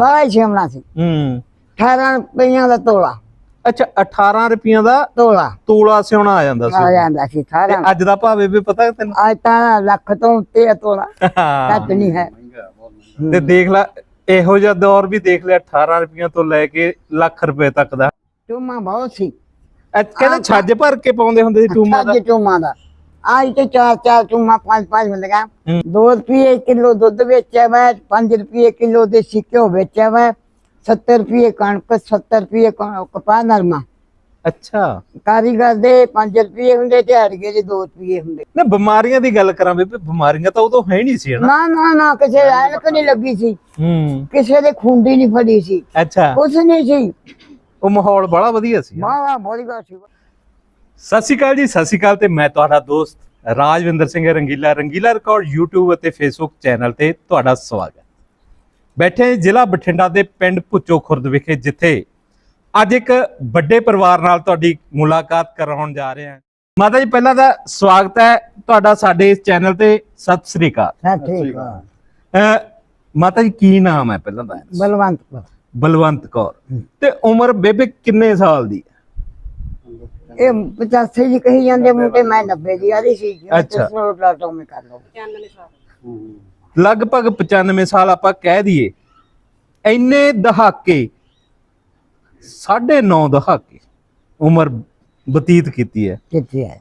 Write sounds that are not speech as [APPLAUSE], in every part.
ਬਾਈ ਸ਼ਿਮਲਾ ਸੀ। ਹੂੰ। 18 ਰੁਪਈਆਂ ਦਾ ਤੋਲਾ। ਅੱਛਾ 18 ਰੁਪਈਆਂ ਦਾ ਤੋਲਾ। ਤੋਲਾ ਸਿਉਣਾ ਆ ਜਾਂਦਾ ਆ ਸੀ ਜਾਂਦਾ ਸੀ ਤੇ 18 ਅੱਜ ਦਾ ਭਾਵੇਂ ਵੀ ਪਤਾ ਤੈਨੂੰ? ਅੱਜ ਤਾਂ ਲੱਖ ਤੋਂ ਉੱਤੇ ਆ ਤੋਲਾ। ਘੱਟ ਨਹੀਂ ਹੈ। ਤੇ ਦੇਖ ਲੈ ਇਹੋ ਜਿਹਾ ਦੌਰ ਵੀ ਦੇਖ ਲਿਆ 18 ਰੁਪਈਆਂ ਤੋਂ ਲੈ ਕੇ ਲੱਖ ਰੁਪਏ ਤੱਕ ਦਾ। ਟੂਮਾ ਬਹੁਤ ਸੀ। ਕਹਿੰਦੇ ਛੱਜ ਭਰ ਕੇ ਪਾਉਂਦੇ ਹੁੰਦੇ ਸੀ ਟੂਮਾ ਦਾ। ਅੱਜ ਟੂਮਾ ਦਾ। ਅੱਜ ਤੇ ਚਾਰ ਚਾਰ ਟੂਮਾ ਪੰਜ ਪੰਜ ਹੁੰਦੀਆਂ ਹੂੰ। 2 ਰੁਪਏ ਕਿਲੋ ਦੁੱਧ ਵੇਚਿਆ ਵਾ 5 ਰੁਪਏ ਕਿਲੋ ਦੇ ਘਿਓ ਵੇਚਿਆ ਵਾ 70 ਰੁਪਏ ਕਣਕ 70 ਰੁਪਏ ਕ- ਕਪਾਹ ਨਰਮਾ। ਅੱਛਾ। ਕਾਰੀਗਰ ਦੇ 5 ਰੁਪਏ ਹੁੰਦੇ ਤੇ ਅੜਗੇ ਦੇ 2 ਰੁਪਏ ਹੁੰਦੇ। ਨਾ ਬਿਮਾਰੀਆਂ ਦੀ ਗੱਲ ਕਰਾਂ ਬੇਬੇ ਬਿਮਾਰੀਆਂ ਤਾਂ ਉਦੋਂ ਹੈ ਨਹੀਂ ਸੀ ਹਨਾ ਨਾ? ਨਾ ਨਾ ਕਿਸੇ ਐਨਕ ਨਹੀਂ ਲੱਗੀ ਸੀ। ਹੂੰ। ਕਿਸੇ ਦੇ ਖੁੰਡੀ ਨਹੀਂ ਫੜੀ ਸੀ। ਅੱਛਾ। ਕੁਛ ਨਹੀਂ ਸੀ। ਉਹ ਮਾਹੌਲ ਬੜਾ ਵਧੀਆ ਸੀ। ਵਾਹ ਵਾਹ ਬੋਲੀ ਗਾ ਸੀ। ਸਤਿ ਸ਼੍ਰੀ ਅਕਾਲ ਜੀ ਸਤਿ ਸ਼੍ਰੀ ਅਕਾਲ ਤੇ ਮੈਂ ਤੁਹਾਡਾ ਦੋਸਤ ਰਾਜਵਿੰਦਰ ਸਿੰਘ ਰੰਗੀਲਾ ਰੰਗੀਲਾ ਰਿਕਾਰਡ YouTube ਅਤੇ Facebook ਚੈਨਲ ਤੇ ਤੁਹਾਡਾ ਸਵਾਗਤ ਹੈ। ਬੈਠੇ ਹਾਂ ਜ਼ਿਲ੍ਹਾ ਬਠਿੰਡਾ ਦੇ ਪਿੰਡ ਭੁੱਚੋ ਖੁਰਦ ਵਿਖੇ ਜਿੱਥੇ ਅੱਜ ਇੱਕ ਵੱਡੇ ਪਰਿਵਾਰ ਨਾਲ ਤੁਹਾਡੀ ਮੁਲਾਕਾਤ ਕਰਾਉਣ ਜਾ ਰਹੇ ਹਾਂ। ਮਾਤਾ ਜੀ ਪਹਿਲਾਂ ਤਾਂ ਸਵਾਗਤ ਹੈ ਤੁਹਾਡਾ ਸਾਡੇ ਇਸ ਚੈਨਲ ਤੇ ਸਤਿ ਸ਼੍ਰੀ ਅਕਾਲ। ਹਾਂ ਠੀਕ ਆ ਅਹ ਮਾਤਾ ਜੀ ਕੀ ਨਾਮ ਹੈ ਪਹਿਲਾਂ ਤਾਂ? ਬਲਵੰਤ ਬਲਵੰਤ ਕੌਰ। ਤੇ ਉਮਰ ਬੇਬੇ ਕਿੰਨੇ ਸਾਲ ਦੀ ਹੈ? ਇਹ 85 ਜੀ ਕਹੀ ਜਾਂਦੇ ਮੁੰਡੇ ਮੈਂ 90 ਦੀ ਆਦੀ ਸੀ ਅੱਛਾ। ਪਲਾਟੋ ਮੇ ਕਰ ਲਓ। ਲਗਭਗ 95 ਸਾਲ ਆਪਾਂ ਕਹਿ ਦਈਏ ਇੰਨੇ ਦਹਾਕੇ ਸਾਢੇ ਨੌ ਦਹਾਕੇ ਉਮਰ ਬਤੀਤ ਕੀਤੀ ਹੈ। ਕਿੱਥੇ ਹੈ।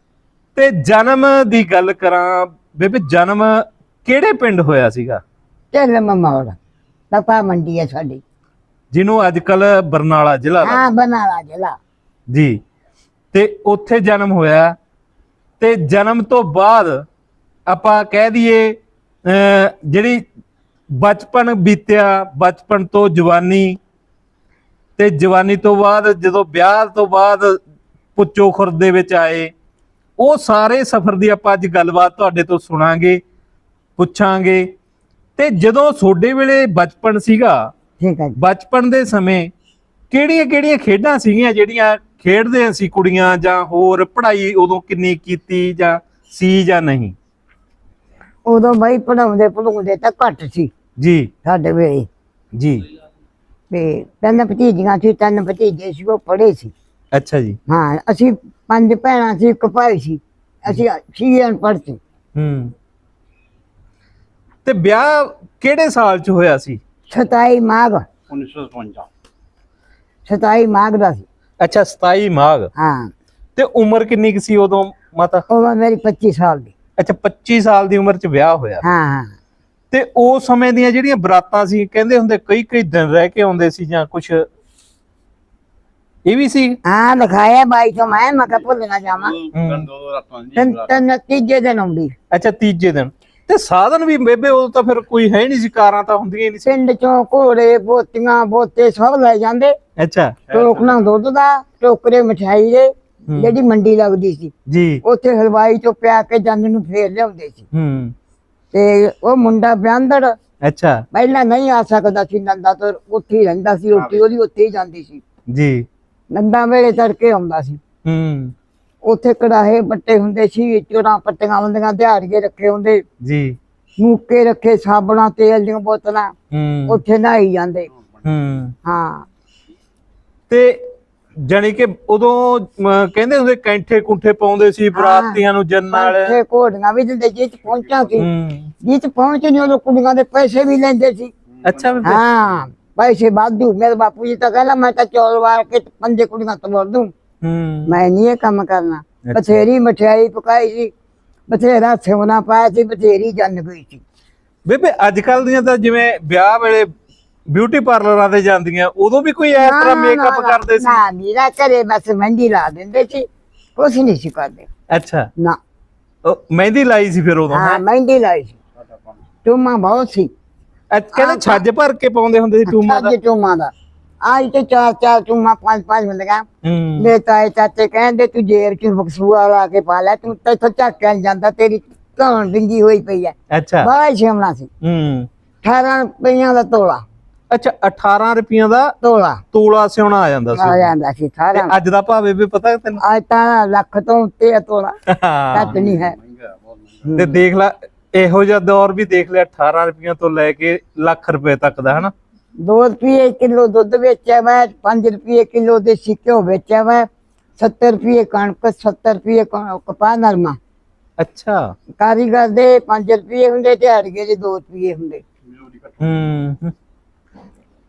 ਤੇ ਜਨਮ ਦੀ ਗੱਲ ਕਰਾਂ ਬੇਬੇ ਜਨਮ ਕਿਹੜੇ ਪਿੰਡ ਹੋਇਆ ਸੀਗਾ? ਚੱਲ ਮਮੌੜ ਪਪਾ ਮੰਡੀ ਹੈ ਸਾਡੀ। ਜਿਹਨੂੰ ਅੱਜ ਕੱਲ ਬਰਨਾਲਾ ਜ਼ਿਲ੍ਹਾ ਹਾਂ ਬਨਾਲਾ ਜ਼ਿਲ੍ਹਾ। ਜੀ। ਤੇ ਉੱਥੇ ਜਨਮ ਹੋਇਆ ਤੇ ਜਨਮ ਤੋਂ ਬਾਅਦ ਆਪਾਂ ਕਹਿ ਦਈਏ ਜਿਹੜੀ ਬਚਪਨ ਬੀਤਿਆ ਬਚਪਨ ਤੋਂ ਜਵਾਨੀ ਤੇ ਜਵਾਨੀ ਤੋਂ ਬਾਅਦ ਜਦੋਂ ਵਿਆਹ ਤੋਂ ਬਾਅਦ ਪੁੱਚੋ ਖੁਰਦ ਦੇ ਵਿੱਚ ਆਏ ਉਹ ਸਾਰੇ ਸਫ਼ਰ ਦੀ ਆਪਾਂ ਅੱਜ ਗੱਲਬਾਤ ਤੁਹਾਡੇ ਤੋਂ ਸੁਣਾਂਗੇ ਪੁੱਛਾਂਗੇ ਤੇ ਜਦੋਂ ਤੁਹਾਡੇ ਵੇਲੇ ਬਚਪਨ ਸੀਗਾ ਠੀਕ ਹੈ। ਬਚਪਨ ਦੇ ਸਮੇਂ ਕਿਹੜੀਆਂ ਕਿਹੜੀਆਂ ਖੇਡਾਂ ਸੀਗੀਆਂ ਜਿਹੜੀਆਂ ਖੇਡਦੇ ਸੀ ਕੁੜੀਆਂ ਜਾਂ ਹੋਰ ਪੜ੍ਹਾਈ ਉਦੋਂ ਕਿੰਨੀ ਕੀਤੀ ਜਾਂ ਸੀ ਜਾਂ ਨਹੀਂ? ਉਦੋਂ ਬਈ ਪੜਾਉਂਦੇ ਪੜਾਉਂਦੇ ਤਾਂ ਘੱਟ ਸੀ। ਜੀ। ਸਾਡੇ ਵੇਲੇ। ਜੀ। ਤੇ ਤਿੰਨ ਭਤੀਜੀਆਂ ਸੀ ਤਿੰਨ ਭਤੀਜੇ ਸੀ ਉਹ ਪੜੇ ਸੀ। ਅੱਛਾ ਜੀ। ਹਾਂ ਅਸੀਂ ਪੰਜ ਭੈਣਾਂ ਸੀ ਇੱਕ ਭਾਈ ਸੀ। ਅਸੀਂ ਛੇ ਅਨਪੜ੍ਹ ਸੀ ਹੂੰ। ਤੇ ਵਿਆਹ ਕਿਹੜੇ ਸਾਲ ਚ ਹੋਇਆ ਸੀ? 27 ਮਾਘ। 1957 27 ਮਾਘ ਦਾ ਸੀ। ਅੱਛਾ 27 ਮਾਘ। ਹਾਂ। ਤੇ ਉਮਰ ਕਿੰਨੀ ਕੁ ਸੀ ਉਦੋਂ ਮਾਤਾ? ਉਹ ਮੇਰੀ 25 ਸਾਲ ਦੀ। ਅੱਛਾ 25 ਸਾਲ ਦੀ ਉਮਰ ਚ ਵਿਆਹ ਹੋਇਆ। ਹਾਂ ਹਾਂ। ਤੇ ਉਸ ਸਮੇਂ ਦੀਆਂ ਜਿਹੜੀਆਂ ਬਰਾਤਾਂ ਸੀ ਕਹਿੰਦੇ ਹੁੰਦੇ ਕਈ ਕਈ ਦਿਨ ਰਹਿ ਕੇ ਆਉਂਦੇ ਸੀ ਜਾਂ ਕੁਝ ਇਹ ਵੀ ਸੀ? ਹਾਂ ਲਿਖਾਇਆ ਬਾਈ ਤੋਂ ਮੈਂ ਮੈਂ ਕਿਹਾ ਭੁੱਲ ਨਾ ਜਾਵਾਂ ਦਿਨ ਦੋ ਦੋ ਰਾਤਾਂ ਦੀ ਤਿੰਨ ਤਿੰਨ ਤੀਜੇ ਦਿਨ ਆਉਂਦੀ। ਅੱਛਾ ਤੀਜੇ ਦਿਨ। ਤੇ ਸਾਧਨ ਵੀ ਬੇਬੇ ਉਦੋਂ ਤਾਂ ਫਿਰ ਕੋਈ ਹੈ ਨਹੀਂ ਸੀ ਕਾਰਾਂ ਤਾਂ ਹੁੰਦੀਆਂ ਹੀ ਨਹੀਂ ਸੀ। ਪਿੰਡ ਚੋਂ ਘੋੜੇ ਬੋਤੀਆਂ ਬੋਤੇ ਸਭ ਲੈ ਜਾਂਦੇ। ਅੱਛਾ। ਟੋਕਣਾ ਦੁੱਧ ਦਾ ਟੋਕਰੇ ਮਠਿਆਈ ਦੇ ਜਿਹੜੀ ਮੰਡੀ ਲੱਗਦੀ ਸੀ। ਜੀ। ਉੱਥੇ ਹਲਵਾਈ ਤੋਂ ਪਿਆ ਕੇ ਜੰਨ ਨੂੰ ਫੇਰ ਲਿਆਉਂਦੇ ਸੀ। ਹੂੰ। ਤੇ ਉਹ ਮੁੰਡਾ ਬਿਆੰਦੜ ਅੱਛਾ। ਪਹਿਲਾਂ ਨਹੀਂ ਆ ਸਕਦਾ ਸੀ ਨੰਦਾ ਤੋਂ ਉੱਥੇ ਹੀ ਰਹਿੰਦਾ ਸੀ ਰੋਟੀ ਉਹਦੀ ਉੱਥੇ ਹੀ ਜਾਂਦੀ ਸੀ। ਜੀ। ਨੰਦਾ ਵੇਲੇ ਤੜਕੇ ਆਉਂਦਾ ਸੀ। ਹੂੰ। ਉੱਥੇ ਕੜਾਹੇ ਬੱਟੇ ਹੁੰਦੇ ਸੀ ਚੋਰਾਂ ਪੱਟੀਆਂ ਹੁੰਦੀਆਂ ਦਿਹਾੜੀਏ ਰੱਖੇ ਹੁੰਦੇ। ਜੀ। ਮੂਕੇ ਰੱਖੇ ਸਾਬਣਾ ਤੇਲ ਦੀਆਂ ਬੋਤਲਾਂ। ਉੱਥੇ ਨਹਾਈ ਜਾਂਦੇ। ਹੂੰ। ਹਾਂ। ਤੇ ਜਾਣੀ ਕਿ ਉਦੋਂ ਅਮ, ਕਹਿੰਦੇ ਹੁੰਦੇ ਕੈਂਠੇ ਕੁੰਠੇ ਪਾਉਂਦੇ ਸੀ ਬਰਾਤੀਆਂ ਨੂੰ ਜੰਨ ਨਾਲ। ਪੰਛੇ ਘੋੜੀਆਂ ਵੀ ਦਿੰਦੇ ਜਿੱਤ ਪਹੁੰਚਾ ਸੀ। ਹੂੰ। ਜਿੱਤ ਪਹੁੰਚ ਨਹੀਂ ਉਦੋਂ ਕੁੜੀਆਂ ਦੇ ਪੈਸੇ ਵੀ ਲੈਂਦੇ ਸੀ। ਅੱਛਾ ਬੇਬੇ ਹਾਂ ਪੈਸੇ ਵਾਧੂ। ਮੇਰੇ ਬਾਪੂ ਜੀ ਤਾਂ ਕਹਿੰਦਾ ਮੈਂ ਤਾਂ ਚੌਲ ਵਾਰ ਕੇ ਪੰਜੇ ਕੁੜੀਆਂ ਤੋੜ ਦੂੰ। ਹੂੰ। ਮੈਂ ਨਹੀਂ ਇਹ ਕੰਮ ਕਰਨਾ। ਅੱਛਾ। ਬਥੇਰੀ ਮਠਿਆਈ ਪਕਾਈ ਸੀ। ਬਥੇਰਾ ਸੋਨਾ ਪਾਇਆ ਸੀ ਬਥੇਰੀ ਜੰਨ ਗਈ ਸੀ। ਬੇਬੇ ਅੱਜ ਕੱਲ ਦੀਆਂ ਤਾਂ ਜਿਵੇਂ ਵਿਆਹ ਵੇਲੇ ਬਿਊਟੀ ਪਾਰਲਰਾਂ ਤੇ ਜਾਂਦੀਆਂ ਉਦੋਂ ਵੀ ਕੋਈ ਇਸ ਤਰ੍ਹਾਂ ਮੇਕਅਪ ਕਰਦੇ ਸੀ? ਨਾ ਮੇਰਾ ਘਰੇ ਬਸ ਮਹਿੰਦੀ ਲਾ ਦਿੰਦੇ ਸੀ ਕੁਛ ਨਹੀਂ ਸੀ ਕਰਦੇ। ਅੱਛਾ। ਨਾ। ਉਹ ਮਹਿੰਦੀ ਲਾਈ ਸੀ ਫਿਰ ਉਦੋਂ ਹਾਂ ਮਹਿੰਦੀ ਲਾਈ ਸੀ। ਟੂਮਾ ਬਹੁਤ ਸੀ। ਅੱਜ ਕਹਿੰਦੇ ਛੱਜ ਭਰ ਕੇ ਪਾਉਂਦੇ ਹੁੰਦੇ ਸੀ ਟੂਮਾ ਦਾ? ਅੱਜ ਟੂਮਾ ਦਾ। ਆਈ ਤੇ ਚਾਰ ਚਾਰ ਟੂਮਾ ਪੰਜ ਪੰਜ ਹੁੰਦੀਆਂ। ਮੇਰੇ ਤਾਏ ਚਾਚੇ ਕਹਿੰਦੇ ਤੂੰ ਜੇਰ ਚ ਬਕਸੂਆ ਲਾ ਕੇ ਪਾ ਲੈ ਤੂੰ ਤੇ ਝਾਕਿਆ ਜਾਂਦਾ ਤੇਰੀ ਧੌਣ ਡਿੰਗੀ ਹੋਈ ਪਈ ਐ। ਅੱਛਾ। ਬਾਈ ਸ਼ਿਮਲਾ ਸੀ। ਹੂੰ। 18 ਰੁਪਈਆਂ ਦਾ ਤੋਲਾ। ਅੱਛਾ 18 ਰੁਪਈਆਂ ਦਾ ਤੋਲਾ। ਤੋਲਾ ਸਿਉਣਾ ਆ ਜਾਂਦਾ ਆ ਸੀ ਜਾਂਦਾ ਸੀ ਤੇ ਸਾਰਾ ਅੱਜ ਦਾ ਭਾਵੇਂ ਵੀ ਪਤਾ ਤੈਨੂੰ? ਅੱਜ ਤਾਂ ਲੱਖ ਤੋਂ ਉੱਤੇ ਆ ਤੋਲਾ। ਘੱਟ ਨਹੀਂ ਹੈ। ਤੇ ਦੇਖ ਲੈ ਇਹੋ ਜਿਹਾ ਦੌਰ ਵੀ ਦੇਖ ਲਿਆ 18 ਰੁਪਈਆਂ ਤੋਂ ਲੈ ਕੇ ਲੱਖ ਰੁਪਏ ਤੱਕ ਦਾ ਹਨਾ? 2 ਰੁਪਏ ਕਿਲੋ ਦੁੱਧ ਵੇਚਿਆ ਮੈਂ 5 ਰੁਪਏ ਕਿਲੋ ਦੇਸੀ ਘਿਓ ਵੇਚਿਆ ਮੈਂ 70 ਰੁਪਏ ਕਣਕ 70 ਰੁਪਏ ਕ- ਕਪਾਹ ਨਰਮਾ। ਅੱਛਾ। ਕਾਰੀਗਰ ਦੇ 5 ਰੁਪਏ ਹੁੰਦੇ ਦਿਹਾੜੀਏ ਦੇ 2 ਰੁਪਏ ਹੁੰਦੇ। ਹੂੰ ਹੂੰ।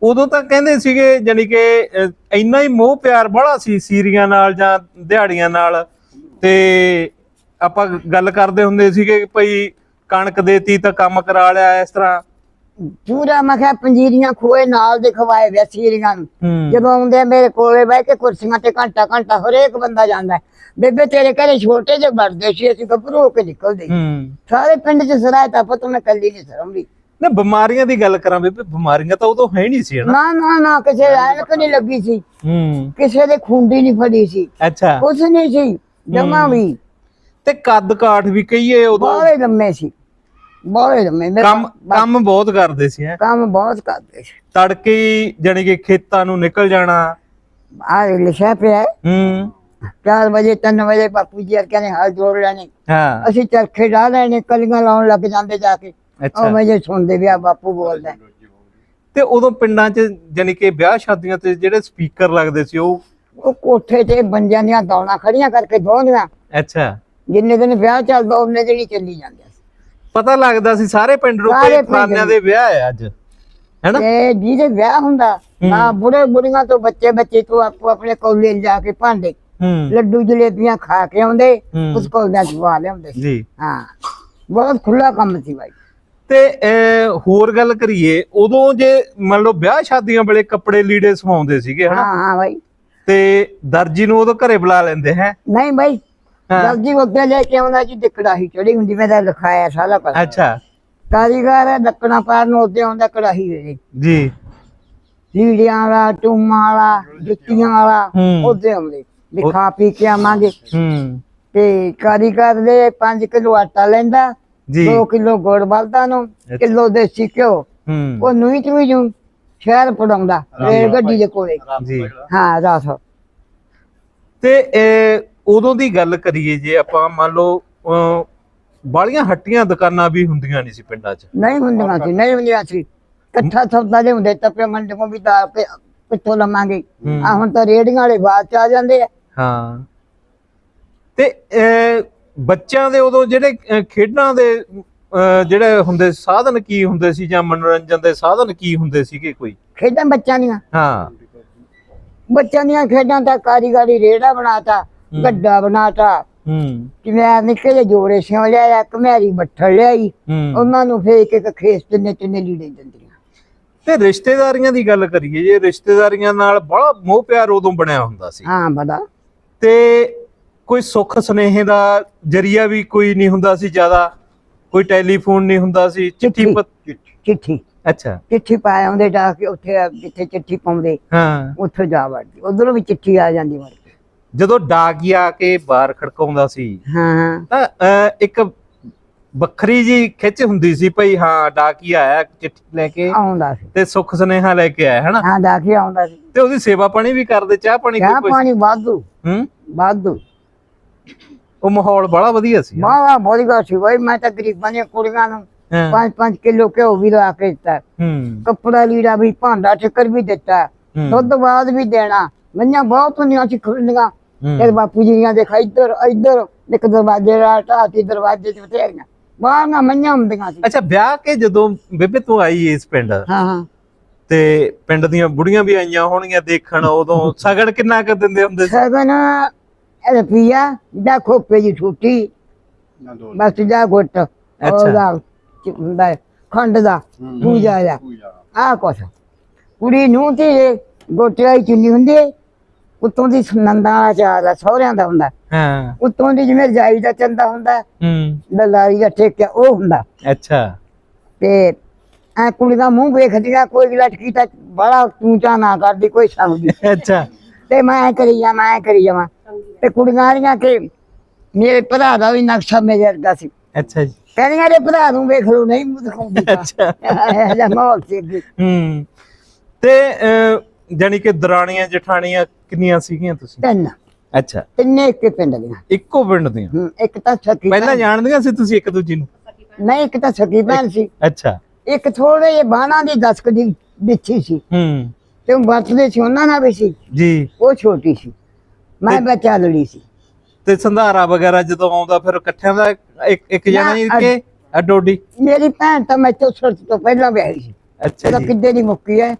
ਉਦੋਂ ਤਾਂ ਕਹਿੰਦੇ ਸੀਗੇ ਜਾਨੀ ਕਿ ਇੰਨਾ ਹੀ ਮੋਹ ਪਿਆਰ ਬੜਾ ਸੀ ਸੀਰੀਆਂ ਨਾਲ ਜਾਂ ਦਿਹਾੜੀਆਂ ਨਾਲ। ਤੇ ਆਪਾਂ ਗੱਲ ਕਰਦੇ ਹੁੰਦੇ ਸੀਗੇ ਕਿ ਭਈ ਕਣਕ ਦੇਤੀ ਤਾਂ ਕੰਮ ਕਰਾ ਲਿਆ ਇਸ ਤਰ੍ਹਾਂ। ਪੂਰਾ ਮੈਂ ਕਿਹਾ ਪੰਜੀਰੀਆਂ ਖੋਏ ਨਾਲ ਦੇ ਖਵਾਏ ਵੇ ਸੀਰੀਆਂ ਨੂੰ। ਜਦੋਂ ਆਉਂਦੇ ਮੇਰੇ ਕੋਲੇ ਬਹਿ ਕੇ ਕੁਰਸੀਆਂ ਤੇ ਘੰਟਾ ਘੰਟਾ ਹਰੇਕ ਬੰਦਾ ਜਾਂਦਾ। ਬੇਬੇ ਤੇਰੇ ਘਰੇ ਛੋਟੇ ਜਿਹੇ ਵੜਦੇ ਸੀ ਅਸੀਂ ਗੱਭਰੂ ਹੋ ਕੇ ਨਿਕਲਦੇ। ਸਾਰੇ ਪਿੰਡ ਚ ਸਰਾਇ ਤਾਂ ਪਤਾ ਮੈਂ ਕੱਲੀ ਨਹੀਂ ਸਰੰਦੀ ਨਾ ਬਿਮਾਰੀਆਂ ਦੀ ਗੱਲ ਕਰਾਂ ਬੇਬੇ ਬਿਮਾਰੀਆਂ ਤਾਂ ਉਦੋਂ ਹੈ ਨਹੀਂ ਸੀ ਹਨਾ? ਨਾ ਨਾ ਨਾ ਕਿਸੇ ਐਨਕ ਨਹੀਂ ਲੱਗੀ ਸੀ। ਹੂੰ। ਕਿਸੇ ਦੇ ਖੁੰਡੀ ਨਹੀਂ ਫੜੀ ਸੀ। ਅੱਛਾ। ਕੁਛ ਨਹੀਂ ਸੀ ਜਮਾ ਵੀ। ਤੇ ਕੱਦ ਕਾਠ ਵੀ ਕਹੀਏ ਉਦੋਂ? ਬਹੁਤ ਲੰਮੇ ਸੀ। ਬਹੁਤ ਲੰਮੇ ਕੰਮ ਕੰਮ ਬਹੁਤ ਕਰਦੇ ਸੀ ਹੈ? ਕੰਮ ਬਹੁਤ ਕਰਦੇ ਸੀ। ਤੜਕੇ ਜਾਣੀ ਕਿ ਖੇਤਾਂ ਨੂੰ ਨਿਕਲ ਜਾਣਾ। ਆ ਲਿਖਿਆ ਪਿਆ ਹੈ, ਹੂੰ। 4 ਵਜੇ 3 ਵਜੇ ਬਾਪੂ ਜੀ ਕਹਿੰਦੇ ਹਾਲ ਜੋੜ ਲੈਣੇ। ਹਾਂ। ਅਸੀਂ ਚਰਖੇ ਡਾ ਲੈਣੇ ਕਲੀਆਂ ਲਾਉਣ ਲੱਗ ਜਾਂਦੇ ਜਾ ਕੇ। ਅੱਛਾ। ਉਹ ਮੈਂ ਜੇ ਸੁਣਦੇ ਵੀ ਆ ਬਾਪੂ ਬੋਲਦਾ। ਤੇ ਉਦੋਂ ਪਿੰਡਾਂ 'ਚ ਜਾਣੀ ਕਿ ਵਿਆਹ ਸ਼ਾਦੀਆਂ ਤੇ ਜਿਹੜੇ ਸਪੀਕਰ ਲੱਗਦੇ ਸੀ ਉਹ ਉਹ ਕੋਠੇ ਤੇ ਬੰਜਾਂ ਦੀਆਂ ਦੌਣਾ ਖੜੀਆਂ ਕਰਕੇ ਦੋਂਦੀਆਂ ਅੱਛਾ। ਜਿੰਨੇ ਦਿਨ ਵਿਆਹ ਚੱਲਦਾ ਉਹਨੇ ਹੀ ਚੱਲੀ ਜਾਂਦੇ ਸੀ। ਪਤਾ ਲੱਗਦਾ ਸੀ ਸਾਰੇ ਪਿੰਡ ਨੂੰ ਸਾਰੇ ਕਿ ਪਿੰਡ ਫਲਾਨਿਆਂ ਦੇ ਵਿਆਹ ਹੈ ਅੱਜ। ਹੈਨਾ? ਤੇ ਜਿਹਦੇ ਵਿਆਹ ਹੁੰਦਾ ਨਾ ਬੁੜੇ ਬੁੜੀਆਂ ਤੋਂ ਬੱਚੇ ਬੱਚੇ ਤੋਂ ਆਪੋ ਆਪਣੇ ਕੋਲੇ ਜਾ ਕੇ ਭਾਂਡੇ ਲੱਡੂ ਜਲੇਬੀਆਂ ਖਾ ਕੇ ਆਉਂਦੇ। ਉਸ ਕੋਲਿਆਂ ਚ ਪਾ ਲਿਆਉਂਦੇ। ਜੀ। ਹਾਂ। ਬਹੁਤ ਖੁੱਲਾ ਕੰਮ ਸੀ ਬਾਈ। ਤੇ ਹੋਰ ਗੱਲ ਕਰੀਏ ਉਦੋਂ ਜੇ ਮੰਨ ਲਓ ਵਿਆਹ ਸ਼ਾਦੀਆਂ ਵੇਲੇ ਕੱਪੜੇ ਲੀੜੇ ਸਵਾਉਂਦੇ ਸੀਗੇ ਹਨਾ? ਹਾਂ ਹਾਂ ਬਾਈ। ਤੇ ਦਰਜੀ ਨੂੰ ਉਦੋਂ ਘਰੇ ਬੁਲਾ ਲੈਂਦੇ ਹੈ? ਨਹੀਂ ਬਾਈ ਹਾਂ। ਦਰਜੀ ਉੱਤੇ ਲੈ ਕੇ ਆਉਂਦਾ ਜੀ ਕੜਾਹੀ ਚੜੀ ਹੁੰਦੀ ਮੈਂ ਤਾਂ ਲਿਖਾਇਆ ਸਾਰਾ ਕੁਝ ਅੱਛਾ। ਕਾਰੀਗਰ ਹੈ ਲੱਕੜਾਂ ਪਾਰ ਨੂੰ ਉੱਤੇ ਆਉਂਦਾ ਕੜਾਹੀ ਵੇਲੇ ਜੀ। ਲੀੜਿਆਂ ਵਾਲਾ ਟੂਮਾਂ ਵਾਲਾ ਜੁੱਤੀਆਂ ਵਾਲਾ ਹੂੰ। ਉਹਦੇ ਆਉਂਦੇ। ਵੀ ਖਾ ਪੀ ਕੇ ਆਵਾਂਗੇ। ਹੂੰ। ਤੇ ਕਾਰੀਗਰ ਦੇ 5 ਕਿਲੋ ਆਟਾ ਲੈਂਦਾ ਜੀ। 2 ਕਿਲੋ ਗੁੜ ਬਲਦਾ ਨੂੰ ਕਿਲੋ ਦੇਸੀ ਘਿਓ। ਹੂੰ। ਉਹ ਨੂਈ ਚੂਈ ਜੂ ਸ਼ਹਿਰ ਪੜਾਉਂਦਾ ਰੇਲ ਗੱਡੀ ਦੇ ਕੋਲੇ। ਜੀ। ਹਾਂ ਰਾਤ। ਤੇ ਇਹ ਉਦੋਂ ਦੀ ਗੱਲ ਕਰੀਏ ਜੇ ਆਪਾਂ ਮੰਨ ਲਓ ਅਹ, ਬਾਹਲੀਆਂ ਹੱਟੀਆਂ ਦੁਕਾਨਾਂ ਵੀ ਹੁੰਦੀਆਂ ਨਹੀਂ ਸੀ ਪਿੰਡਾਂ 'ਚ। ਨਹੀਂ ਹੁੰਦੀਆਂ ਸੀ ਨਹੀਂ ਹੁੰਦੀਆਂ ਸੀ। ਇਕੱਠਾ ਸੌਦਾ ਦੇ ਹੁੰਦੇ ਤਪੇ ਮੰਡੀਆਂ ਵੀ ਦਾ ਕੇ ਕਿੱਥੋਂ ਲਵਾਂਗੇ। ਹੂੰ। ਆ ਹੁਣ ਤਾਂ ਰੇੜੀਆਂ ਵਾਲੇ ਬਾਅਦ ਚ ਆ ਜਾਂਦੇ ਆ। ਹਾਂ। ਤੇ ਬੱਚਿਆਂ ਦੇ ਉਦੋਂ ਜਿਹੜੇ ਖੇਡਾਂ ਦੇ ਜਿਹੜੇ ਹੁੰਦੇ ਸਾਧਨ ਕੀ ਹੁੰਦੇ ਸੀ ਜਾਂ ਮਨੋਰੰਜਨ ਦੇ ਸਾਧਨ ਕੀ ਹੁੰਦੇ ਸੀਗੇ ਕੋਈ? ਖੇਡਾਂ ਬੱਚਿਆਂ ਦੀਆਂ। ਹਾਂ। ਬੱਚਿਆਂ ਦੀਆਂ ਖੇਡਾਂ ਤਾਂ ਕਾਰੀਗਰੀ ਰੇੜਾ ਬਣਾਤਾ ਗੱਡਾ ਬਣਾਤਾ। ਹੂੰ। ਕਿਵੇਂ ਨਿੱਕੇ ਜੋੜੇ ਸਿਉ ਲਿਆਇਆ ਕਮਿਆਰੀ ਬੱਠਲ ਲਿਆਈ। ਉਹਨਾਂ ਨੂੰ ਫੇਕ ਇੱਕ ਖੇਸ ਤਿੰਨੇ ਤਿੰਨੇ ਲੀੜੇ ਦਿੰਦੀਆਂ। ਤੇ ਰਿਸ਼ਤੇਦਾਰੀਆਂ ਦੀ ਗੱਲ ਕਰੀਏ ਜੇ ਰਿਸ਼ਤੇਦਾਰੀਆਂ ਨਾਲ ਬੜਾ ਮੋਹ ਪਿਆਰ ਉਦੋਂ ਬਣਿਆ ਹੁੰਦਾ ਸੀ। ਹਾਂ ਬੜਾ। ਤੇ ਕੋਈ ਸੁੱਖ ਸੁਨੇਹੇ ਦਾ ਜਰੀਆ ਵੀ ਕੋਈ ਨਹੀਂ ਹੁੰਦਾ ਸੀ ਜ਼ਿਆਦਾ ਕੋਈ ਟੈਲੀਫੋਨ ਨਹੀਂ ਹੁੰਦਾ ਸੀ ਚਿੱਠੀ ਚਿੱਠੀ। ਪੱਤ- ਚਿੱਠੀ। ਅੱਛਾ। ਚਿੱਠੀ ਪਾਏ ਆਉਂਦੇ ਜਾ ਕੇ ਉੱਥੇ ਜਿੱਥੇ ਚਿੱਠੀ ਪਾਉਂਦੇ ਹਾਂ। ਉੱਥੇ ਜਾ ਵੜਦੀ ਉਧਰੋਂ ਵੀ ਚਿੱਠੀ ਆ ਜਾਂਦੀ ਵੜ ਕੇ ਜਦੋਂ ਡਾਕੀਆ ਆ ਕੇ ਬਾਹਰ ਖੜਕਾਉਂਦਾ ਸੀ ਹਾਂ ਤਾਂ ਅਹ, ਇੱਕ ਵੱਖਰੀ ਜੀ ਖਿੱਚ ਹੁੰਦੀ ਸੀ ਭਈ ਹਾਂ ਡਾਕੀਆ ਆਇਆ ਚਿੱਠੀ ਲੈ ਕੇ ਆਉਂਦਾ ਸੀ। ਤੇ ਸੁੱਖ ਸੁਨੇਹਾ ਲੈ ਕੇ ਆਇਆ ਹਨਾ? ਹਾਂ ਡਾਕੀ ਆਉਂਦਾ ਸੀ। ਤੇ ਉਹਦੀ ਸੇਵਾ ਪਾਣੀ ਵੀ ਕਰਦੇ ਚਾਹ ਪਾਣੀ ਕੋਈ ਪਾਣੀ ਵਾਧੂ। ਹੂੰ? ਵਾਧੂ। ਉਹ ਮਾਹੌਲ ਬੜਾ ਵਧੀਆ ਸੀ। ਵਾਹ ਵਾਹ ਬੋਲੀ ਗਾ ਸੀ ਬਈ ਮੈਂ ਤਾਂ ਗਰੀਬਾਂ ਦੀਆਂ ਕੁੜੀਆਂ ਨੂੰ ਹਾਂ। 5-5 ਕਿਲੋ ਘਿਓ ਵੀ ਲਾ ਕੇ ਦਿੱਤਾ। ਹੂੰ। ਕੱਪੜਾ ਲੀੜਾ ਵੀ ਭਾਂਡਾ ਠਿੱਕਰ ਵੀ ਦਿੱਤਾ। ਦੁੱਧ ਬਾਅਦ ਵੀ ਦੇਣਾ। ਮਈਆਂ ਬਹੁਤ ਹੁੰਦੀਆਂ ਸੀ ਖੁੱਲੀਆਂ। ਤੇ ਬਾਪੂ ਜੀ ਦੀਆਂ ਦੇਖ ਇੱਧਰ ਇੱਧਰ ਇੱਕ ਦਰਵਾਜ਼ੇ ਨਾਲ ਢਾਤੀ ਦਰਵਾਜ਼ੇ ਚ ਬਥੇਰੀਆਂ। ਬਾਹਰ ਨਾ ਮਈਆਂ ਹੁੰਦੀਆਂ ਸੀ। ਅੱਛਾ ਵਿਆਹ ਕੇ ਜਦੋਂ ਬੇਬੇ ਤੂੰ ਆਈ ਇਸ ਪਿੰਡ? ਹਾਂ ਹਾਂ। ਤੇ ਪਿੰਡ ਦੀਆਂ ਬੁੜੀਆਂ ਵੀ ਆਈਆਂ ਹੋਣਗੀਆਂ ਦੇਖਣ ਉਦੋਂ [LAUGHS] ਸਗਣ ਕਿੰਨਾ ਕੁ ਦਿੰਦੇ ਹੁੰਦੇ ਸੀ? ਸਗਨ ਰੁਪਈਆ ਦਾ ਖੋਪੇ ਦੀ ਛੁੱਟੀ। ਦੋ ਬਸ ਜਾ ਗੁੱਟ ਉਹਦਾ ਖੰਡ ਦਾ ਪੂਜਾ ਦਾ। ਆਹ ਕੁਛ। ਕੁੜੀ ਨੂੰ ਤੇ ਗੋਟਿਆਈ ਚੁੰਨੀ ਹੁੰਦੀ ਉੱਤੋਂ ਦੀ ਨੰਦਾਂ ਵਾਲਾ ਚਾਰ ਆ ਸਹੁਰਿਆਂ ਦਾ ਹੁੰਦਾ। ਹਾਂ। ਉੱਤੋਂ ਦੀ ਜਿਵੇਂ ਜਾਈ ਦਾ ਚੰਦਾ ਹੁੰਦਾ ਹੂੰ। ਦਲਾਰੀ ਦਾ ਠੇਕਾ ਉਹ ਹੁੰਦਾ। ਅੱਛਾ। ਤੇ ਐ ਕੁੜੀ ਦਾ ਮੂੰਹ ਵੇਖਦੀਆਂ ਕੋਈ ਲਟਕੀ ਤਾਂ ਬੜਾ ਉੱਚਾ ਨਾ ਕਰਦੀ ਕੋਈ ਸਮਝਦੀ ਅੱਛਾ। ਤੇ ਮੈਂ ਕਰੀ ਜਾਵਾਂ ਐਂ ਕਰੀ ਜਾਵਾਂ। ਤੇ ਕੁੜੀਆਂ ਆਲੀਆਂ ਕਿ ਮੇਰੇ ਭਰਾ ਦਾ ਵੀ ਨਕਸ਼ਾ ਮੇਰੇ ਵਰਗਾ ਸੀ। ਅੱਛਾ ਜੀ। ਕਹਿੰਦੀਆਂ ਦੇ ਭਰਾ ਨੂੰ ਵੇਖ ਲਓ ਨਹੀਂ ਦਿਖਾਉਂਦੀ ਅੱਛਾ। ਇਹ ਜਿਹਾ ਮਾਹੌਲ ਸੀ ਅੱਗੇ। ਹੂੰ। ਤੇ ਜਾਣੀ ਕਿ ਦਰਾਣੀਆਂ ਜਠਾਣੀਆਂ ਕਿੰਨੀਆਂ ਸੀਗੀਆਂ ਤੁਸੀਂ? ਤਿੰਨ। ਅੱਛਾ। ਤਿੰਨੇ ਇੱਕ ਪਿੰਡ ਦੀਆਂ। ਇੱਕੋ ਪਿੰਡ ਦੀਆਂ? ਹੂੰ, ਇੱਕ ਤਾਂ ਸਕੀ ਪਹਿਲਾਂ ਜਾਣਦੀਆਂ ਸੀ ਤੁਸੀਂ ਇੱਕ ਦੂਜੀ ਨੂੰ? ਨਹੀਂ ਇੱਕ ਤਾਂ ਸਕੀ ਭੈਣ ਸੀ। ਅੱਛਾ। ਇੱਕ ਥੋੜੇ ਜਿਹੇ ਬਾਣਾ ਦੀ ਦਸਕ ਦੀ ਵਿੱਚੀ ਸੀ। ਹੂੰ। ਤੇ ਉਹ ਵਰਤਦੇ ਸੀ ਉਹਨਾਂ ਨਾਲ ਵੀ ਸੀ। ਜੀ। ਉਹ ਛੋਟੀ ਸੀ। ਮੈਂ ਬੱਚਾ ਲੜੀ ਸੀ। ਤੇ ਸੰਧਾਰਾ ਵਗੈਰਾ ਜਦੋਂ ਆਉਂਦਾ ਫਿਰ ਇਕੱਠਿਆਂ ਦਾ ਇੱਕ ਇੱਕ ਜਣਾ ਹੀ ਕਿ ਅੱਡੋਡੀ? ਮੇਰੀ ਭੈਣ ਤਾਂ ਮੈਂ ਸੁਰਤ ਤੋਂ ਪਹਿਲਾਂ ਵਿਆਹੀ ਸੀ। ਅੱਛਾ ਜੀ। ਕਿੱਦੇ ਦੀ ਮੁੱਕੀ ਹੈ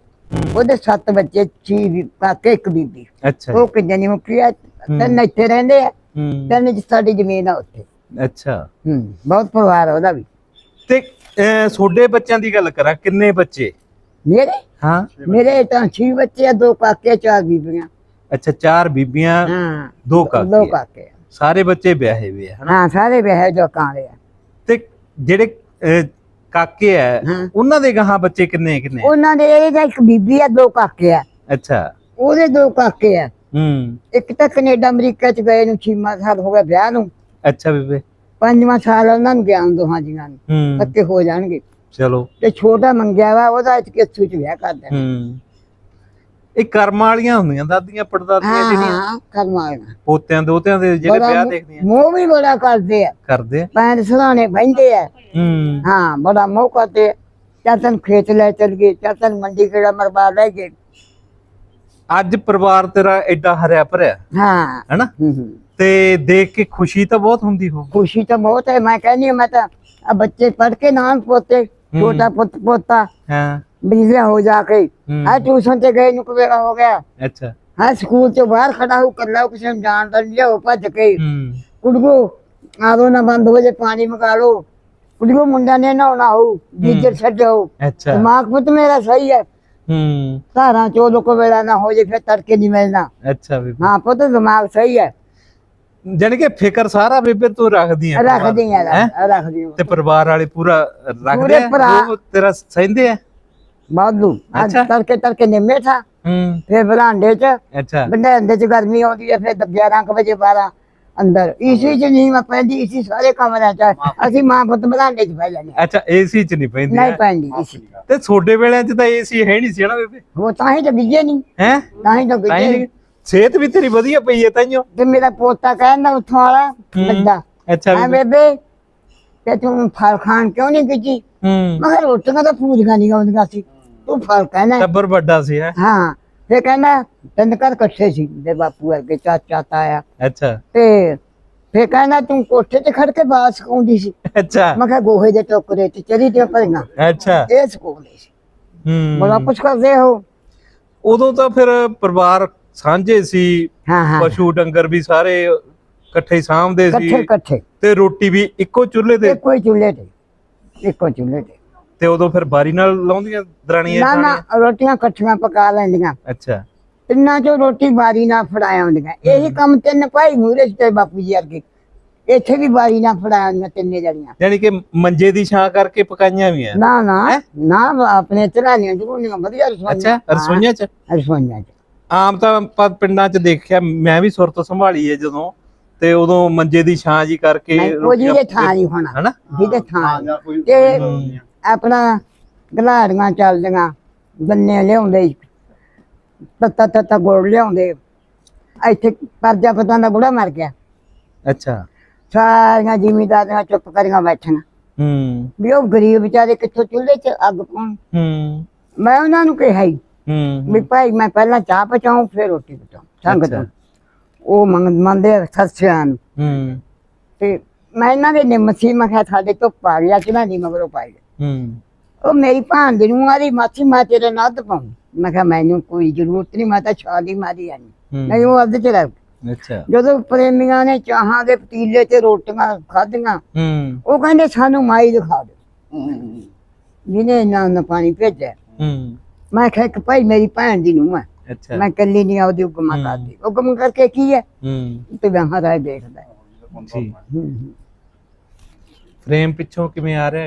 ਉਹਦੇ ਸੱਤ ਬੱਚੇ ਛੀ ਕਾਕੇ ਇੱਕ ਬੀਬੀ। ਅੱਛਾ ਜੀ। ਉਹ ਕਿੱਦੇ ਦੀ ਮੁੱਕੀ ਹੈ। ਤਿੰਨ ਇੱਥੇ ਰਹਿੰਦੇ ਆ ਤਿੰਨ ਚ ਸਾਡੀ ਜ਼ਮੀਨ ਆ ਉੱਥੇ। ਅੱਛਾ। ਹੂੰ ਬਹੁਤ ਪਰਿਵਾਰ ਆ ਉਹਦਾ ਵੀ। ਤੇ ਤੁਹਾਡੇ ਬੱਚਿਆਂ ਦੀ ਗੱਲ ਕਰਾਂ ਕਿੰਨੇ ਬੱਚੇ? ਮੇਰੇ? ਹਾਂ। ਮੇਰੇ ਤਾਂ ਛੀ ਬੱਚੇ ਆ ਦੋ ਕਾਕੇ ਚਾਰ ਬੀਬੀਆਂ। ਅੱਛਾ ਚਾਰ ਬੀਬੀਆਂ ਹਾਂ। ਦੋ ਦੋ ਕਾਕੇ। ਸਾਰੇ ਬੱਚੇ ਵਿਆਹੇ ਹੋਏ ਆ ਹਾਂ ਸਾਰੇ ਵਿਆਹ ਜੋ ਕਾਂਦੇ ਆ। ਤੇ ਜਿਹੜੇ ਅਹ, ਕਾਕੇ ਆ ਹਾਂ। ਉਹਨਾਂ ਦੇ ਗਾਹਾਂ ਬੱਚੇ ਕਿੰਨੇ ਕਿੰਨੇ? ਉਹਨਾਂ ਦੇ ਇਹਦਾ ਇੱਕ ਬੀਬੀ ਆ ਦੋ ਕਾਕੇ ਆ। ਅੱਛਾ। ਉਹਦੇ ਦੋ ਕਾਕੇ ਆ। ਹੂੰ। ਇੱਕ ਤਾਂ ਕੈਨੇਡਾ ਅਮਰੀਕਾ ਚ ਗਏ ਨੂੰ ਛੀਮਾ ਸਾਲ ਹੋ ਗਿਆ ਵਿਆਹ ਨੂੰ। ਅੱਛਾ ਬੀਬੇ। ਪੰਜਵਾਂ ਸਾਲ ਉਹਨਾਂ ਨੂੰ ਗਿਆ ਦੋਹਾਂ ਜੀਆਂ ਨੂੰ। ਹੂੰ। ਪੱਕੇ ਹੋ ਜਾਣਗੇ। ਚਲੋ। ਤੇ ਛੋਟਾ ਮੰਗਿਆ ਵਾ ਉਹਦਾ ਇੱਕ ਕਿਸੂ ਚ ਵਿਆਹ ਕਰ ਦੇਣਾ। ਹੂੰ। ਇਹ ਕਰਮ ਵਾਲੀਆਂ ਹੁੰਦੀਆਂ ਦਾਦੀਆਂ ਪੜਦਾਦੀਆਂ ਜਿਹੜੀਆਂ। ਹਾਂ ਕਰਮਾਣਾ ਪੋਤਿਆਂ ਦੋਤਿਆਂ ਦੇ ਜਿਹੜੇ ਵਿਆਹ ਦੇਖਦੀਆਂ ਮੋਹ ਵੀ ਬੜਾ ਕਰਦੇ ਆ। ਕਰਦੇ ਆ। ਪੈਰ ਸਰਾਣੇ ਬਹਿੰਦੇ ਆ। ਹੂੰ। ਹਾਂ ਬੜਾ ਮੋਹ ਕਰਦੇ ਚਾਤਨ ਖੇਤ ਲੈ ਚਲ ਗਏ ਚਾਤਨ ਮੰਡੀ ਕਿਹੜਾ ਮਰਵਾ ਲੈ ਗਏ। ਅੱਜ ਪਰਿਵਾਰ ਤੇਰਾ ਐਡਾ ਹਰਿਆ ਭਰਿਆ ਹਾਂ। ਹੈਨਾ? ਹੂੰ, ਹੂੰ। ਤੇ ਦੇਖ ਕੇ ਖੁਸ਼ੀ ਤਾਂ ਬਹੁਤ ਹੁੰਦੀ ਹੋ ਖੁਸ਼ੀ ਤਾਂ ਬਹੁਤ ਹੈ। ਮੈਂ ਕਹਿੰਦੀ ਹਾਂ, ਮੈਂ ਤਾਂ ਆ ਬੱਚੇ ਪੜ ਕੇ ਨਾਮ ਪੋਤੇ ਛੋਟਾ ਪੁੱਤ ਪੋਤਾ। ਹਾਂ। ਬਿਜਲਿਆ ਹੋ ਜਾ ਕੇ। ਆ ਟਿਊਸ਼ਨ ਤੇ ਗਏ ਨੂੰ ਕੁਵੇਲਾ ਹੋ ਗਿਆ। ਅੱਛਾ। ਹਾਂ ਸਕੂਲ ਤੋਂ ਬਾਹਰ ਖੜਾ ਹੋ ਕਰ ਲਾ ਕਿਸੇ ਨੂੰ ਜਾਣਦਾ ਨਹੀਂ ਲਿਆਓ ਭੱਜ ਕੇ। ਕੁੜਗੋ ਆਦੋ ਨਾ ਬੰਦ ਹੋ ਜੇ ਪਾਣੀ ਮਗਾ ਲੋ ਕੁੜਗੋ ਮੁੰਡਾ ਨੇ ਨਹਾਉਣਾ ਹੋ। ਜੀਜਰ ਛੱਡੋ ਅੱਛਾ। ਦਿਮਾਗ ਪੁੱਤ ਮੇਰਾ ਸਹੀ ਹੈ ਹੂੰ। ਧਾਰਾਂ ਚੋਦੋ ਕੋ ਵੇਲਾ ਨਾ ਹੋ ਜੇ ਫਿਰ ਤੜਕੇ ਨਹੀਂ ਮਿਲਣਾ। ਅੱਛਾ ਬੀਬੀ। ਹਾਂ ਪੁੱਤ ਦਿਮਾਗ ਸਹੀ ਹੈ ਜਾਣੀ ਕਿ ਫਿਕਰ ਸਾਰਾ ਬੀਬੀ ਤੂੰ ਰੱਖਦੀ ਆ। ਰੱਖਦੀ ਆ ਹੈਂ? ਰੱਖਦੀ ਆ। ਤੇ ਪਰਿਵਾਰ ਵਾਲੇ ਪੂਰਾ ਰੱਖਦੇ ਆ। ਉਹ ਤੇਰਾ ਸਹਿੰਦੇ ਆ? ਬਾਦੂ ਅੱਜ ਅੱਛਾ। ਤੜਕੇ ਤੜਕੇ ਨਿੰਮੇ ਥਾ ਹੂੰ। ਫਿਰ ਬਰਾਂਡੇ ਚ। ਅੱਛਾ। ਬੰਦੇ ਚ ਗਰਮੀ ਆਉਂਦੀ ਹੈ ਫਿਰ 11 ਕੁ ਵਜੇ 12 ਅੰਦਰ। ਇਸੀ ਚ ਨਹੀਂ ਮੈਂ ਪੈਂਦੀ ਇਸੀ ਸਾਰੇ ਕਮਰਿਆਂ ਚ ਅਸੀਂ ਮਾਂ ਪੁੱਤ ਬਰਾਂਡੇ ਚ ਬਹਿ ਜਾਂਦੇ। ਅੱਛਾ ਏਸੀ ਚ ਨਹੀਂ ਪੈਂਦੀ ਨਹੀਂ ਹੈਂ? ਪੈਂਦੀ ਇਸੀ ਤੇ ਛੋਡੇ ਵੇਲਿਆਂ ਚ ਤਾਂ ਏਸੀ ਹੈ ਨਹੀਂ ਸੀ ਹਨਾ ਬੇਬੇ? ਉਹ ਤਾਂ ਹੀ ਤਾਂ ਗਿੱਜੇ ਨਹੀਂ ਹੈ? ਤਾਂ ਹੀ ਤਾਂ ਤਾਂ ਗਿੱਜੇ ਹੀ ਨਹੀਂ। ਸਿਹਤ ਵੀ ਤੇਰੀ ਵਧੀਆ ਪਈ ਹੈ ਤਾਈਓ। ਤੇ ਮੇਰਾ ਪੋਤਾ ਕਹਿੰਦਾ ਉੱਥੋਂ ਵਾਲਾ ਲੱਗਾ। ਅੱਛਾ ਹਾਂ ਬੀਬੀ। ਬੇਬੇ ਤੇ ਤੂੰ ਫਲ ਖਾਣ ਕਿਉਂ ਨਹੀਂ ਗਿੱਜੀ ਹੂੰ। ਮੈਂ ਕਿਹਾ ਰੋਟੀਆਂ ਤਾਂ ਪੂਰੀਆਂ ਨਹੀਂ ਆਉਂਦੀਆਂ ਸੀ। ਤੂੰ ਫਲ ਕਹਿਣਾ। ਟੱਬਰ ਵੱਡਾ ਸੀ ਹੈ? ਹਾਂ ਫੇ ਕਹਿੰਦਾ ਤਿੰਨ ਘਰ ਇਕੱਠੇ ਸੀ? ਦੇ ਬਾਪੂ ਵਰਗੇ ਚਾਚਾ ਤਾਇਆ। ਅੱਛਾ। ਤੇ ਫੇ ਕਹਿੰਦਾ ਤੂੰ ਕੋਠੇ ਤੇ ਖੜ ਕੇ ਬਾਤ ਸਿਖਾਉਂਦੀ ਸੀ। ਅੱਛਾ। ਮੈਂ ਕਿਹਾ ਗੋਹੇ ਦੇ ਟੋਕਰੇ ਤੇ ਚਰੀ ਤੇ ਪਈਆਂ ਅੱਛਾ। ਇਹ ਸਿਖਾਉਂਦੇ ਸੀ। ਹੂੰ। ਬੜਾ ਕੁਛ ਕਰਦੇ ਹੋ। ਉਦੋਂ ਤਾਂ ਫਿਰ ਪਰਿਵਾਰ ਸਾਂਝੇ ਸੀ। ਹਾਂ ਹਾਂ। ਪਸ਼ੂ ਡੰਗਰ ਵੀ ਸਾਰੇ ਇਕੱਠੇ ਹੀ ਸਾਂਭਦੇ ਇਕੱਠੇ ਸੀ ਇਕੱਠੇ। ਤੇ ਰੋਟੀ ਵੀ ਇੱਕੋ ਚੁੱਲ੍ਹੇ ਤੇ? ਇੱਕੋ ਹੀ ਚੁੱਲ੍ਹੇ ਤੇ। ਇੱਕੋ ਚੁੱਲ੍ਹੇ ਤੇ। ਤੇ ਉਦੋਂ ਫਿਰ ਬਾਰੀ ਨਾਲ ਲਾਉਂਦੀਆਂ ਦਰਾਣੀਆਂ ਨਾ ਨਾ? ਰੋਟੀਆਂ ਇਕੱਠੀਆਂ ਪਕਾ ਲੈਂਦੀਆਂ। ਅੱਛਾ। ਤਿੰਨਾਂ ਚੋਂ ਰੋਟੀ ਬਾਰੀ ਨਾਲ ਫੜਾਇਆ ਹੁੰਦੀਆਂ ਇਹੀ ਕੰਮ ਤਿੰਨ ਭਾਈ ਮੂਰੇ ਤੇ ਬਾਪੂ ਜੀ ਅੱਗੇ ਇੱਥੇ ਵੀ ਬਾਰੀ ਨਾਲ ਫੜਾਇਆ ਹੁੰਦੀਆਂ ਤਿੰਨੇ ਜਣੀਆਂ। ਯਾਨੀ ਕਿ ਮੰਜੇ ਦੀ ਛਾਂ ਕਰਕੇ ਪਕਾਈਆਂ ਵੀ ਆ। ਨਾ ਨਾ ਨਾ ਆਪਣੇ ਚਲਾਨੀਆਂ ਜਰੂਰੀਆਂ ਵਧੀਆ ਰਸੋਈਆਂ। ਅੱਛਾ ਰਸੋਈਆਂ ਚ? ਰਸੋਈਆਂ ਚ। ਆਮ ਤਾਂ ਆਪਾਂ ਪਿੰਡਾਂ ਚ ਦੇਖਿਆ ਮੈਂ ਵੀ ਸੁਰਤ ਸੰਭਾਲੀ ਹੈ ਜਦੋਂ ਤੇ ਉਦੋਂ ਮੰਜੇ ਦੀ ਛਾਂ ਜੀ ਕਰਕੇ ਉਹ ਜਿਹਦੇ ਥਾਂ ਨਹੀਂ ਹੋਣਾ। ਹਨਾ? ਜਿਹਦੇ ਥਾਂ ਤੇ ਆਪਣਾ ਗਲਾੜੀਆਂ ਚੱਲਦੀਆਂ ਗੰਨੇ ਲਿਆਉਂਦੇ ਤੱਤਾ ਤੱਤਾ ਗੋੜ ਲਿਆਉਂਦੇ। ਇੱਥੇ ਪਰਜਾ ਪਤਾ ਦਾ ਬੁੜਾ ਮਰ ਗਿਆ। ਅੱਛਾ। ਸਾਰੀਆਂ ਜ਼ਿਮੀਦਾਰੀਆਂ ਚੁੱਪ ਕਰੀਆਂ ਬੈਠੀਆਂ। ਹੂੰ। ਵੀ ਉਹ ਗਰੀਬ ਵਿਚਾਰੇ ਕਿੱਥੋਂ ਚੁੱਲ੍ਹੇ 'ਚ ਅੱਗ ਪਾਉਣ? ਹੂੰ। ਮੈਂ ਉਹਨਾਂ ਨੂੰ ਕਿਹਾ ਹੀ ਹੂੰ। ਵੀ ਭਾਈ ਮੈਂ ਪਹਿਲਾਂ ਚਾਹ ਪਚਾਉਂ ਫਿਰ ਰੋਟੀ ਪਚਾਉਂ ਸੰਗ ਅੱਛਾ। ਤੋਂ। ਉਹ ਮੰਗ ਮੰਨਦੇ ਸੱਸਿਆਂ ਨੂੰ। ਹੂੰ। ਤੇ ਮੈਂ ਇਹਨਾਂ ਦੇ ਨਿਮਸੀ ਮੈਂ ਕਿਹਾ ਸਾਡੇ ਤੋਂ ਪਾ ਗਿਆ ਕਿ ਨਹੀਂ ਮਗਰੋਂ ਪਾਈ। ਹੂੰ। ਉਹ ਮੇਰੀ ਭਾਂਦੀ ਨੂੰ ਆਦੀ ਮਾਸੀ ਮੈਂ ਤੇਰੇ ਨੱਦ ਪਾਉਂ। ਮੈਂ ਕਿਹਾ ਮੈਨੂੰ ਕੋਈ ਜ਼ਰੂਰਤ ਨਹੀਂ ਮੈਂ ਤਾਂ ਛਾਲੀ ਮਾਰੀ ਆਣੀ ਨਹੀਂ ਉਹ ਅੱਧ ਚ ਰਹਿ। ਅੱਛਾ। ਜਦੋਂ ਪ੍ਰੇਮੀਆਂ ਨੇ ਚਾਹਾਂ ਦੇ ਪਤੀਲੇ ਤੇ ਰੋਟੀਆਂ ਖਾਧੀਆਂ ਹੂੰ। ਉਹ ਕਹਿੰਦੇ ਸਾਨੂੰ ਮਾਈ ਦਿਖਾ ਦੇ। ਜਿਹਨੇ ਇਹਨਾਂ ਨੂੰ ਪਾਣੀ ਭੇਜਿਆ। ਹੂੰ। ਮੈਂ ਕਿਹਾ ਕਿ ਭਾਈ ਮੇਰੀ ਭੈਣ ਦੀ ਨੂੰ ਅੱਛਾ। ਮੈਂ ਕੱਲੀ ਨਹੀਂ ਆਉਦੀ ਹੁਕਮਾਂ। ਕਰਦੀ। ਹੁਕਮ ਕਰਕੇ ਕੀ ਹੈ? ਹੂੰ। ਤੇ ਵਹਾਂ ਰਾਏ ਦੇਖਦਾ। ਜੀ। ਫਰੇਮ ਪਿੱਛੋਂ ਕਿਵੇਂ ਆ ਰਿਹਾ?